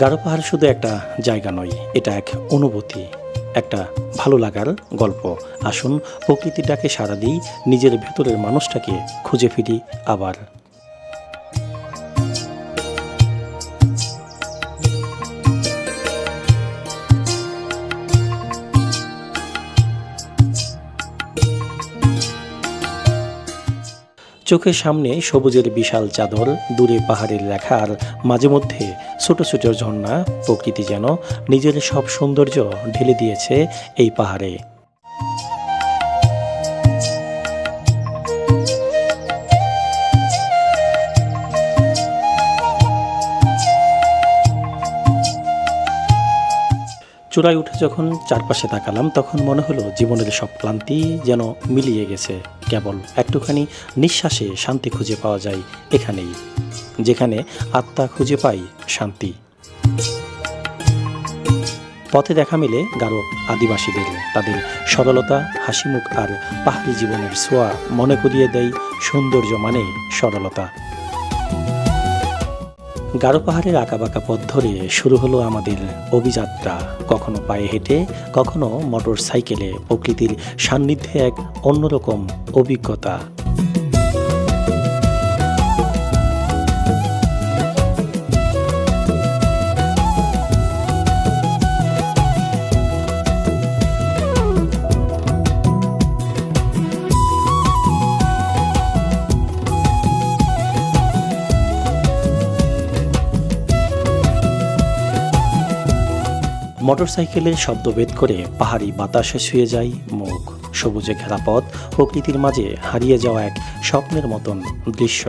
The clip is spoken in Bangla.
গারো পাহাড় শুধু একটা জায়গা নয়, এটা এক অনুভূতি, একটা ভালো লাগার গল্প। আসুন, প্রকৃতির ডাকে সাড়া দিই, নিজের ভেতরের মানুষটাকে খুঁজে ফিরি আবার। চোখের সামনে সবুজের বিশাল চাদর, দূরে পাহাড়ের লেখা আর মাঝে মধ্যে ছোট ছোট ঝর্ণা, প্রকৃতি যেন নিজের সব সৌন্দর্য ঢেলে দিয়েছে এই পাহাড়ে। চূড়ায় উঠে যখন চারপাশে তাকালাম, তখন মনে হলো জীবনের সব ক্লান্তি যেন মিলিয়ে গেছে। কেবল একটুখানি নিঃশ্বাসে শান্তি খুঁজে পাওয়া যায় এখানেই। যেখানে আত্মা খুঁজে পাই শান্তি। পথে দেখা মিলে গারো আদিবাসীদের। তাদের সরলতা, হাসিমুখ আর পাহাড়ি জীবনের ছোঁয়া মনে করিয়ে দেয় সৌন্দর্য মানে সরলতা। গারো পাহাড়ের আঁকাবাঁকা পথ ধরে শুরু হলো আমাদের অভিযাত্রা। কখনো পায়ে হেঁটে, কখনো মোটর সাইকেলে প্রকৃতির সান্নিধ্যে এক অন্যরকম অভিজ্ঞতা। মোটরসাইকেলের শব্দ ভেদ করে পাহাড়ি বাতাসে শুয়ে যায় মুখ। সবুজে ঘেরা পথ প্রকৃতির মাঝে হারিয়ে যাওয়া এক স্বপ্নের মতন দৃশ্য।